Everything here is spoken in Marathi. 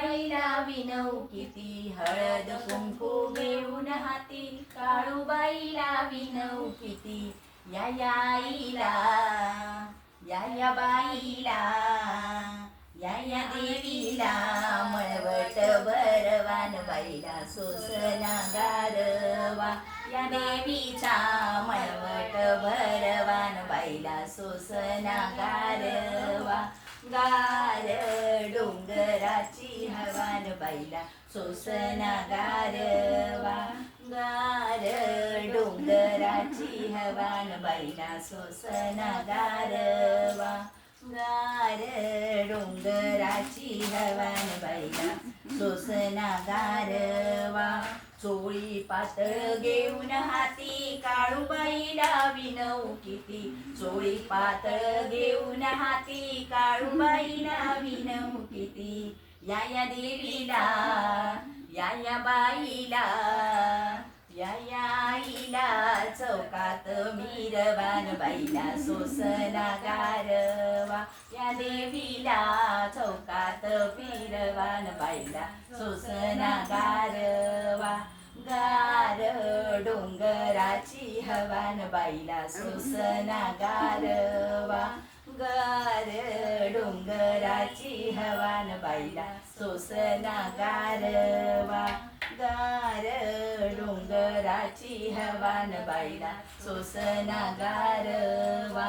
काळूबाईला विनऊ किती हळद कुंकू घेऊन हाती काळूबाईला विनऊ किती या याईला या या बाईला या या देवीला मळवट बरवान बाईला सोसला गारवा या देवीचा मळवट भरवान बाईला सोसना गारवा गार डोंगराची हवान बाईला सोसना गारवा गार डोंगराची हवान बैला सोसना गारवा गार डोंगराची हवान बैला सोसना गारवा चोळी पातळ घेऊन हाती काळूबाईला विनऊ किती चोळी पातळ घेऊन हाती काळूबाईला विनऊ किती या या देवीला या या बाईला या या आईला चौकात मीरवान बाईला सोसला गारवा. या देवीला चौकात पीरवान बाईला सोसला गारवा. गार डोंगराची हवान बाईला सोसना गारवा. गार डोंगराची हवान बाईला सोसना गारवा गार डोंगराची हवान बाईला सोसना गारवा